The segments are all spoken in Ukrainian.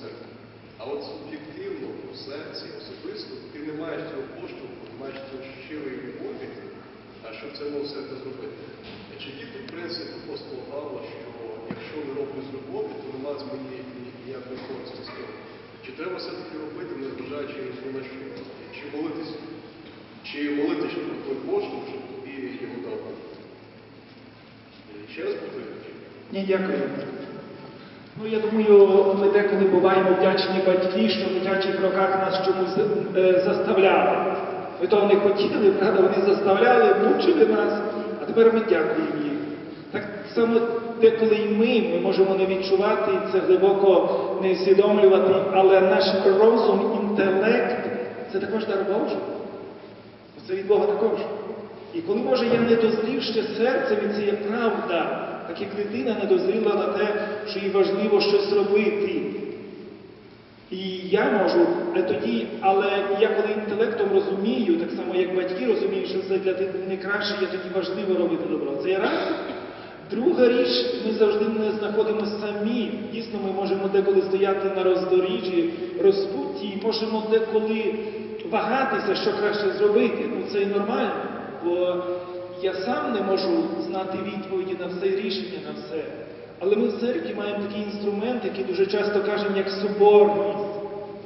церкву. А от суб'єктивно, у серці, особисто, ти не маєш цього поштовху, не маєш цього щирої любові, а щоб це ну, все це зробити. Чи є тут принцип апостола Павла, що якщо не роблю з любові, то нема з мені ні- ніякої користі з того? Чи треба все-таки робити, незважаючи на що? Чи молитися? Чи молитися про той поштовх, щоб тобі його дав? Ще раз повторюю. Ні, дякую. Ну, я думаю, ми деколи буваємо вдячні батьки, що в дитячих роках нас чомусь е, заставляли. Ми того не хотіли, правда, вони заставляли, мучили нас, а тепер ми дякуємо їм. Так само деколи і ми, ми можемо не відчувати це глибоко не усвідомлювати, але наш розум, інтелект це також дар Божий. Це від Бога також. І коли, може, я не дозрів ще серцем, і це є правда, так як дитина не дозріла на те, що їй важливо щось робити. І я можу тоді, але я коли інтелектом розумію, так само як батьки розуміють, що це для дитини краще, я тоді важливо робити добро. Це раз. Друга річ, ми завжди не знаходимося самі. Дійсно, ми можемо деколи стояти на роздоріжжі, розпутті, і можемо деколи вагатися, що краще зробити. Ну це і нормально, бо я сам не можу знати відповіді на все рішення на все. Але ми в церкві маємо такий інструмент, який дуже часто кажемо як соборність.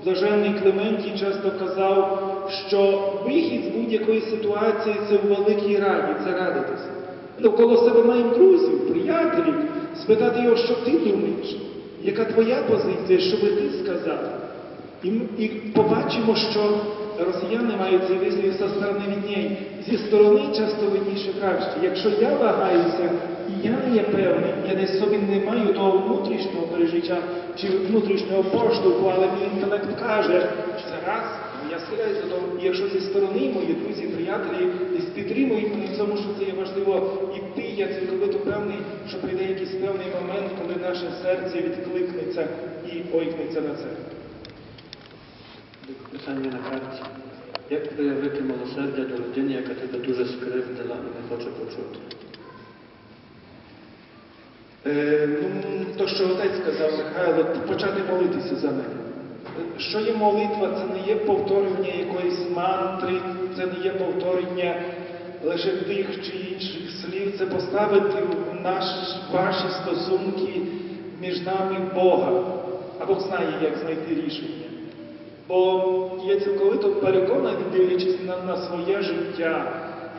Блаженний Клементій часто казав, що вихід з будь-якої ситуації це в великій раді, це радитися. Навколо себе маємо друзів, приятелів, спитати його, що ти думаєш, яка твоя позиція, що би ти сказав. І, і побачимо, що росіяни мають цей вислів со сторони відній. Зі сторони часто видніше краще. Якщо я вагаюся, і я не є певний, я десь собі не маю того внутрішнього пережиття чи внутрішнього поштовху, але мій інтелект каже, що це раз, я схиляюся до того, і якщо зі сторони мої друзі, приятелі десь підтримують мене в цьому, що це є важливо іти, я цілковито певний, що прийде якийсь певний момент, коли наше серце відкликнеться і ойкнеться на це. Питання на карті. Як виявити милосердя до людини, яка тебе дуже скривдила і не хоче почути? Е, ну, то, що отець сказав Михайло, почати молитися за мене. Е, Що є молитва? Це не є повторювання якоїсь мантри, це не є повторення лише тих чи інших слів, це поставити наш, ваші стосунки між нами Бога. А Бог знає, як знайти рішення. Бо я цілковито переконаний, дивлячись на, на своє життя,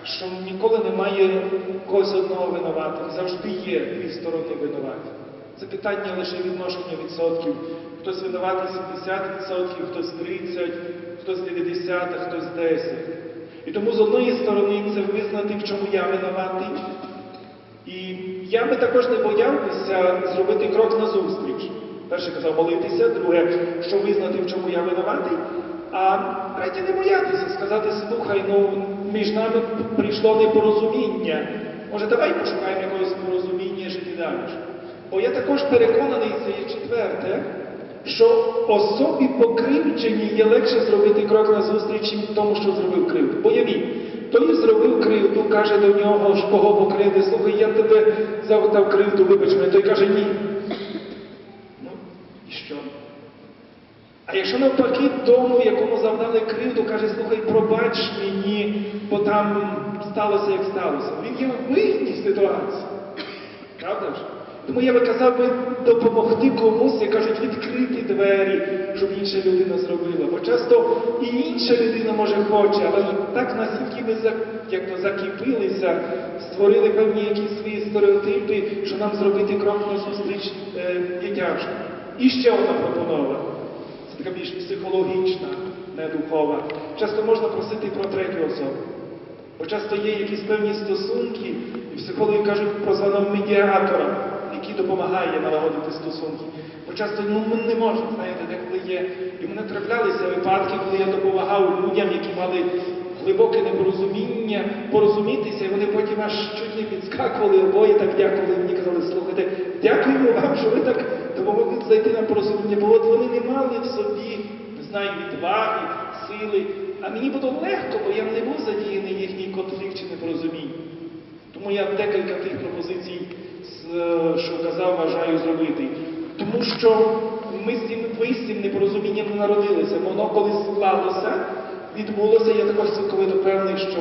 що ніколи немає когось одного винуватим. Завжди є дві сторони винуваті. Це питання лише відношення відсотків. Хтось винуватий 70%, хтось 30%, хтось 90%, а хтось 10%. І тому з одної сторони це визнати, в чому я винуватий. І я би також не боявся зробити крок назустріч. Перше казав молитися, друге, що визнати, в чому я винуватий, а третє не боятися, сказати, слухай, ну між нами прийшло непорозуміння. Може, давай пошукаємо якогось порозуміння жити далі. Бо я також переконаний, це є четверте, що особі покривдженій є легше зробити крок назустріч, ніж тому, що зробив кривду. Бо явіть, той зробив кривду, каже до нього, кого покрити, слухай, я тебе завдав кривду, вибач мене, той каже ні. Ну, і що? А якщо навпаки тому, якому завдали кривду, каже, слухай, пробач мені, бо там сталося, як сталося. Він є в вигідній ситуації. Правда ж? Тому я би казав би допомогти комусь, як кажуть, відкрити двері, щоб інша людина зробила. Бо часто і інша людина може хоче, але так настільки ми як то закипилися, створили певні якісь свої стереотипи, що нам зробити крок назустріч е, є тяжко. І ще одна пропонова. Така більш психологічна, не духова. Часто можна просити про третю особу. Бо часто є якісь певні стосунки, і психологи кажуть про званого медіатора, який допомагає налагодити стосунки. Бо часто ну, ми не можемо, знаєте, деколи є. І мене траплялися випадки, коли я допомагав людям, які мали глибоке непорозуміння, порозумітися, і вони потім аж чуть не підскакували обоє, так дякували мені казали, слухайте, дякуємо вам, що ви так допомогли знайти нам порозуміння, бо от вони в собі, не знаю, відваги, сили. А мені було легко, бо я не був задіяний їхній конфлікт чи непорозумінні. Тому я декілька тих пропозицій, що казав, вважаю зробити. Тому що ми з цим, ви з цим непорозумінням не народилися. Воно коли склалося, відбулося, я також цілковито певний, що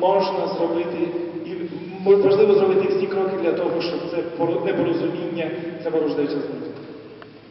можна зробити і м- важливо зробити всі кроки для того, щоб це непорозуміння, це ворождеча зникла.